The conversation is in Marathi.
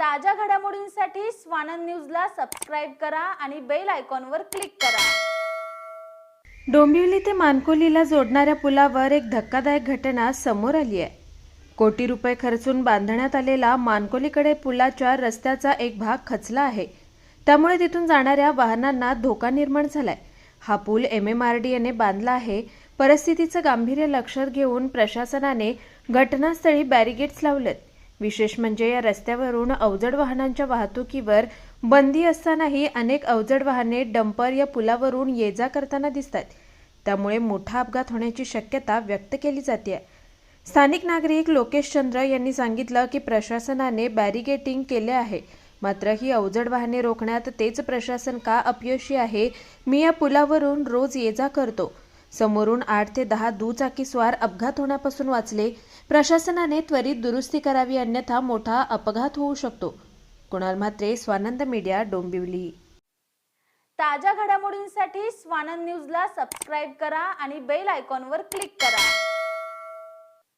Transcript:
ताज्या घडामोडींसाठी स्वानंद न्यूजला सबस्क्राईब करा आणि बेल आयकॉनवर क्लिक करा. डोंबिवली ते मानकोलीला जोडणाऱ्या पुलावर एक धक्कादायक घटना समोर आली आहे. कोटी रुपये खर्चून बांधण्यात आलेला मानकोलीकडे पुलाच्या रस्त्याचा एक भाग खचला आहे. त्यामुळे तिथून जाणाऱ्या वाहनांना धोका निर्माण झालाय. हा पूल एम एम आर डी एने बांधला आहे. परिस्थितीचं गांभीर्य लक्षात घेऊन प्रशासनाने घटनास्थळी बॅरिगेट्स लावलेत. विशेष म्हणजे या रस्त्यावरून अवजड वाहनांच्या वाहतुकीवर बंदी असतानाही अनेक अवजड वाहने डंपर या पुलावरून ये जा करताना दिसतात. त्यामुळे मोठा अपघात होण्याची शक्यता व्यक्त केली जाते. स्थानिक नागरिक लोकेश चंद्र यांनी सांगितलं की प्रशासनाने बॅरिगेटिंग केले आहे. मात्र ही अवजड वाहने रोखण्यात तेच प्रशासन का अपयशी आहे मी या पुलावरून रोज ये जा करतो. समोरून आठ ते दहा दुचाकीस्वार अपघात होण्यापासून वाचले. प्रशासनाने त्वरित दुरुस्ती करावी अन्यथा मोठा अपघात होऊ शकतो. कुणाल म्हात्रे स्वानंद मीडिया डोंबिवली. ताज्या घडामोडींसाठी स्वानंद न्यूजला सबस्क्राईब करा आणि बेल आयकॉनवर क्लिक करा.